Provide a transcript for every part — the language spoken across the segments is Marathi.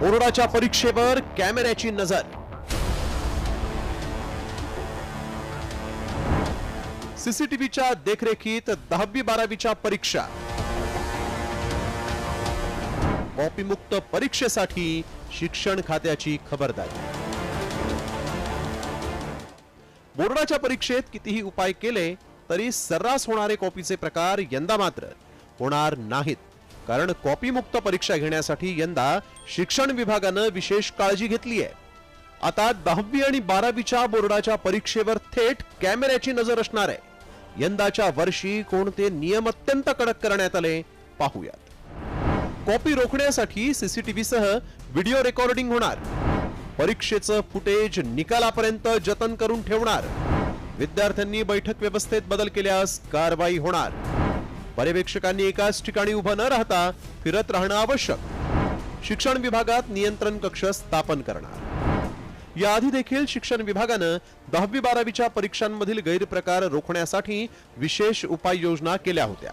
बोर्डाच्या परीक्षेवर कॅमेऱ्याची नजर. सीसीटीव्हीच्या देखरेखीत दहावी बारावीच्या परीक्षा. कॉपीमुक्त परीक्षेसाठी शिक्षण खात्याची खबरदारी. बोर्डाच्या परीक्षेत कितीही उपाय केले तरी सर्रास होणारे कॉपीचे प्रकार यंदा मात्र होणार नाहीत. कारण कॉपीमुक्त परीक्षा घेण्यासाठी यंदा शिक्षण विभागानं विशेष काळजी घेतली आहे. आता दहावी आणि बारावीच्या बोर्डाच्या परीक्षेवर थेट कॅमेऱ्याची नजर असणार आहे. यंदाच्या वर्षी कोणते नियम अत्यंत कडक करण्यात आले पाहूयात. कॉपी रोखण्यासाठी सीसीटीव्ही सह व्हिडिओ रेकॉर्डिंग होणार. परीक्षेचं फुटेज निकालापर्यंत जतन करून ठेवणार. विद्यार्थ्यांनी बैठक व्यवस्थेत बदल केल्यास कारवाई होणार. पर्यवेक्षकांनी एकाच ठिकाणी उभं न राहता फिरत राहणं आवश्यक. शिक्षण विभागात नियंत्रण कक्ष स्थापन करणार. याआधी देखील शिक्षण विभागानं दहावी बारावीच्या परीक्षांमधील गैरप्रकार रोखण्यासाठी विशेष उपाययोजना केल्या होत्या.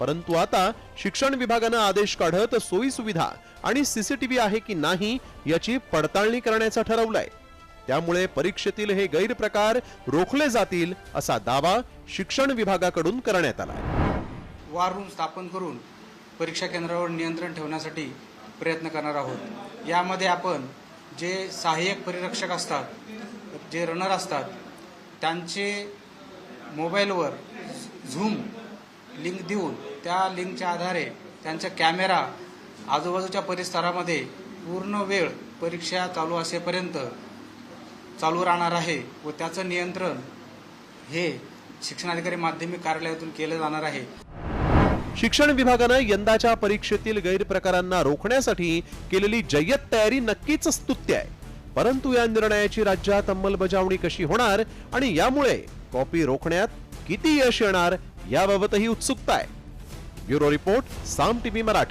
परंतु आता शिक्षण विभागानं आदेश काढत सोयी सुविधा आणि सीसीटीव्ही आहे की नाही याची पडताळणी करण्याचं ठरवलंय. त्यामुळे परीक्षेतील हे गैरप्रकार रोखले जातील असा दावा शिक्षण विभागाकडून करण्यात आलाय. वार रूम स्थापन करून परीक्षा केंद्रावर नियंत्रण ठेवण्यासाठी प्रयत्न करणार आहोत. यामध्ये आपण जे सहाय्यक परिरक्षक असतात जे रनर असतात त्यांचे मोबाईलवर झूम लिंक देऊन त्या लिंकच्या आधारे त्यांचा कॅमेरा आजूबाजूच्या परिसरामध्ये पूर्ण वेळ परीक्षा चालू असेपर्यंत चालू राहणार आहे व त्याचं नियंत्रण हे शिक्षणाधिकारी माध्यमिक कार्यालयातून केलं जाणार आहे. शिक्षण विभागानं यंदाच्या परीक्षेतील गैरप्रकारांना रोखण्यासाठी केलेली जय्यत तयारी नक्कीच स्तुत्य आहे. परंतु या निर्णयाची राज्यात अंमलबजावणी कशी होणार आणि यामुळे कॉपी रोखण्यात किती यश येणार याबाबतही उत्सुकता आहे. Bureau report Saam TV Marathi.